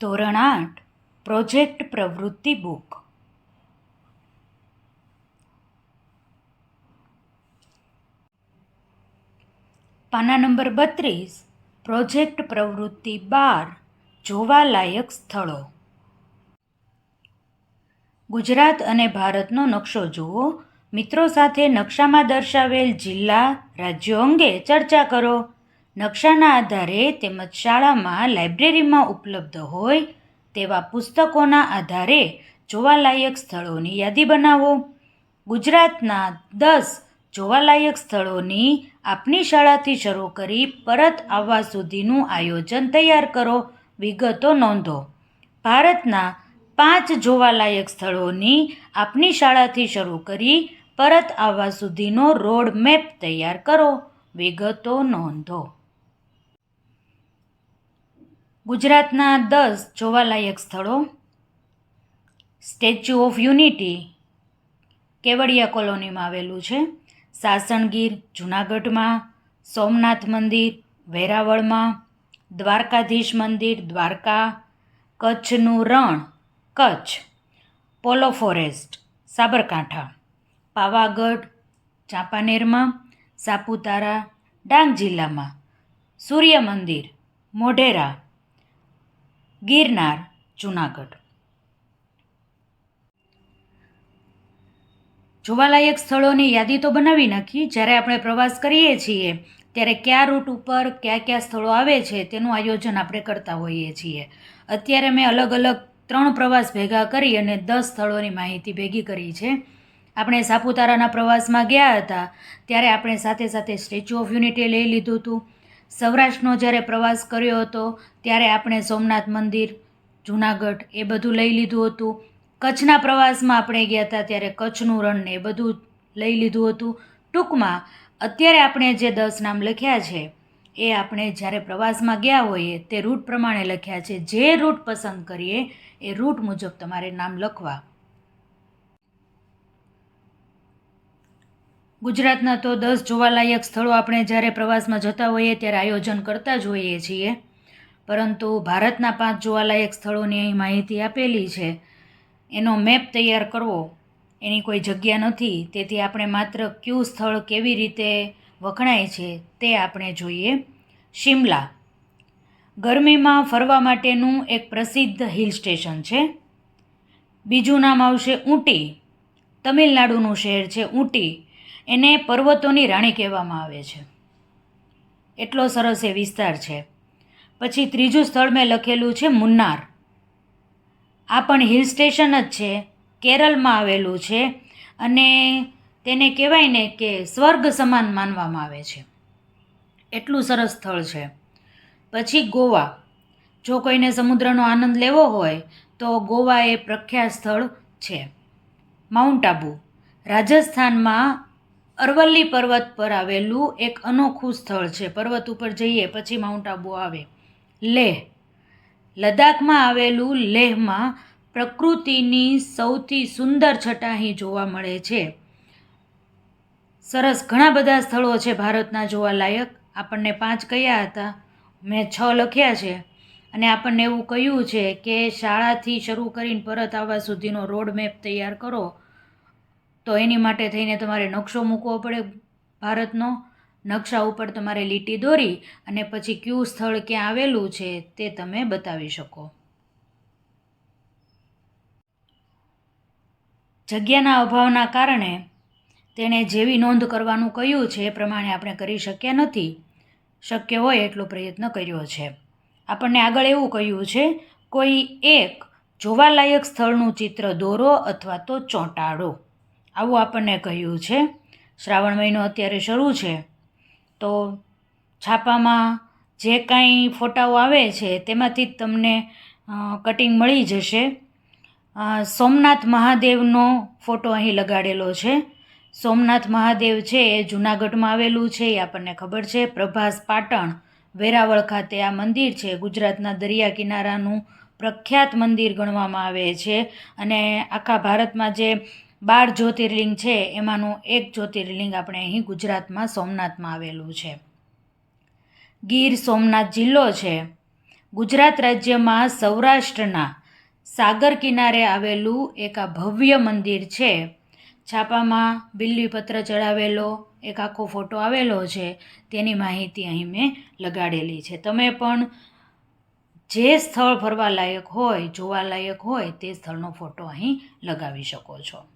ધોરણ આઠ, પ્રોજેક્ટ પ્રવૃત્તિ બુક. પાના નંબર બત્રીસ, પ્રોજેક્ટ પ્રવૃત્તિ બાર જોવાલાયક સ્થળો. ગુજરાત અને ભારતનો નકશો જુઓ. મિત્રો સાથે નકશામાં દર્શાવેલ જિલ્લા, રાજ્યો અંગે ચર્ચા કરો. નકશાના આધારે તેમજ શાળામાં લાઇબ્રેરીમાં ઉપલબ્ધ હોય તેવા પુસ્તકોના આધારે જોવાલાયક સ્થળોની યાદી બનાવો. ગુજરાતના દસ જોવાલાયક સ્થળોની આપની શાળાથી શરૂ કરી પરત આવવા સુધીનું આયોજન તૈયાર કરો. વિગતો નોંધો. ભારતના પાંચ જોવાલાયક સ્થળોની આપની શાળાથી શરૂ કરી પરત આવવા સુધીનો રોડ મેપ તૈયાર કરો. વિગતો નોંધો. ગુજરાતના દસ જોવાલાયક સ્થળો. સ્ટેચ્યુ ઓફ યુનિટી કેવડિયા કોલોનીમાં આવેલું છે. સાસણગીર, જુનાગઢમાં, સોમનાથ મંદિર, વેરાવળમાં, દ્વારકાધીશ મંદિર, દ્વારકા, કચ્છનું રણ, કચ્છ પોલો ફોરેસ્ટ સાબરકાંઠા, પાવાગઢ, ચાંપાનેરમાં, સાપુતારા, ડાંગ જિલ્લામાં, સૂર્ય મંદિર, મોઢેરા ગિરનાર, જૂનાગઢ. જોવાલાયક સ્થળોની યાદી તો બનાવી નાખી. જ્યારે આપણે પ્રવાસ કરીએ છીએ, ત્યારે કયા રૂટ ઉપર કયા કયા સ્થળો આવે છે, તેનું આયોજન આપણે કરતા હોઈએ છીએ. અત્યારે મેં અલગ અલગ ત્રણ પ્રવાસ ભેગા કરી અને દસ સ્થળોની માહિતી ભેગી કરી છે. આપણે સાપુતારાના પ્રવાસમાં ગયા હતા, ત્યારે આપણે સાથે સાથે સ્ટેચ્યુ ઓફ યુનિટી લઈ લીધું હતું. સૌરાષ્ટ્રનો જ્યારે પ્રવાસ કર્યો હતો, ત્યારે આપણે સોમનાથ મંદિર, જૂનાગઢ એ બધું લઈ લીધું હતું. કચ્છના પ્રવાસમાં આપણે ગયા હતા ત્યારે કચ્છનું રણ ને એ બધું લઈ લીધું હતું. ટૂંકમાં, અત્યારે આપણે જે દસ નામ લખ્યા છે, એ આપણે જ્યારે પ્રવાસમાં ગયા હોઈએ, તે રૂટ પ્રમાણે લખ્યા છે. જે રૂટ પસંદ કરીએ, એ રૂટ મુજબ તમારે નામ લખવા. ગુજરાતના તો દસ જોવાલાયક સ્થળો આપણે જ્યારે પ્રવાસમાં જતા હોઈએ ત્યારે આયોજન કરતા જ હોઈએ છીએ. પરંતુ ભારતના પાંચ જોવાલાયક સ્થળોની અહીં માહિતી આપેલી છે. એનો મેપ તૈયાર કરવો. એની કોઈ જગ્યા નથી. તેથી આપણે માત્ર કયું સ્થળ કેવી રીતે વખણાય છે તે આપણે જોઈએ. શિમલા. ગરમીમાં ફરવા માટેનું એક પ્રસિદ્ધ હિલ સ્ટેશન છે. બીજું નામ આવશે ઊંટી. તમિલનાડુનું શહેર છે ઊંટી. એને પર્વતોની રાણી કહેવામાં આવે છે. એટલો સરસ એ વિસ્તાર છે. પછી ત્રીજું સ્થળ મેં લખેલું છે મુન્નાર. આ પણ હિલ સ્ટેશન જ છે કેરળમાં આવેલું છે અને તેને કહેવાય ને કે સ્વર્ગ સમાન માનવામાં આવે છે. એટલું સરસ સ્થળ છે. પછી ગોવા. જો કોઈને સમુદ્રનો આનંદ લેવો હોય, તો ગોવા એ પ્રખ્યાત સ્થળ છે. માઉન્ટ આબુ. રાજસ્થાનમાં અરવલ્લી પર્વત પર આવેલું એક અનોખું સ્થળ છે. પર્વત ઉપર જઈએ પછી માઉન્ટ આબુ આવે. લેહ. લદ્દાખમાં આવેલું લેહમાં પ્રકૃતિની સૌથી સુંદર છટાહી જોવા મળે છે. સરસ ઘણા બધા સ્થળો છે ભારતના જોવાલાયક આપણને પાંચ કયા હતા? મેં છ લખ્યા છે. અને આપણને એવું કહ્યું છે કે શાળાથી શરૂ કરીને પરત આવવા સુધીનો રોડ મેપ તૈયાર કરો. તો એની માટે થઈને તમારે નકશો મૂકવો પડે ભારતનો. નકશા ઉપર તમારે લીટી દોરી અને પછી કયું સ્થળ ક્યાં આવેલું છે તે તમે બતાવી શકો. જગ્યાના અભાવના કારણે તેણે જેવી નોંધ કરવાનું કહ્યું છે એ પ્રમાણે આપણે કરી શક્યા નથી. શક્ય હોય એટલો પ્રયત્ન કર્યો છે. આપણને આગળ એવું કહ્યું છે, કોઈ એક જોવાલાયક સ્થળનું ચિત્ર દોરો અથવા તો ચોંટાડો. આવું આપણને કહ્યું છે. શ્રાવણ મહિનો અત્યારે શરૂ છે. તો છાપામાં જે કાંઈ ફોટાઓ આવે છે, તેમાંથી જ તમને કટિંગ મળી જશે. સોમનાથ મહાદેવનો ફોટો અહીં લગાડેલો છે. સોમનાથ મહાદેવ છે, એ જૂનાગઢમાં આવેલું છે, એ આપણને ખબર છે. પ્રભાસ પાટણ, વેરાવળ ખાતે આ મંદિર છે. ગુજરાતના દરિયા કિનારાનું પ્રખ્યાત મંદિર ગણવામાં આવે છે. અને આખા ભારતમાં જે બાર જ્યોતિર્લિંગ છે, એમાંનું એક જ્યોતિર્લિંગ આપણે અહીં ગુજરાતમાં સોમનાથમાં આવેલું છે. ગીર સોમનાથ જિલ્લો છે. ગુજરાત રાજ્યમાં સૌરાષ્ટ્રના સાગર કિનારે આવેલું એક આ ભવ્ય મંદિર છે. છાપામાં બિલ્લીપત્ર ચડાવેલો, એક આખો ફોટો આવેલો છે. તેની માહિતી અહીં મેં લગાડેલી છે. તમે પણ જે સ્થળ ફરવા લાયક હોય જોવાલાયક હોય, તે સ્થળનો ફોટો અહીં લગાવી શકો છો.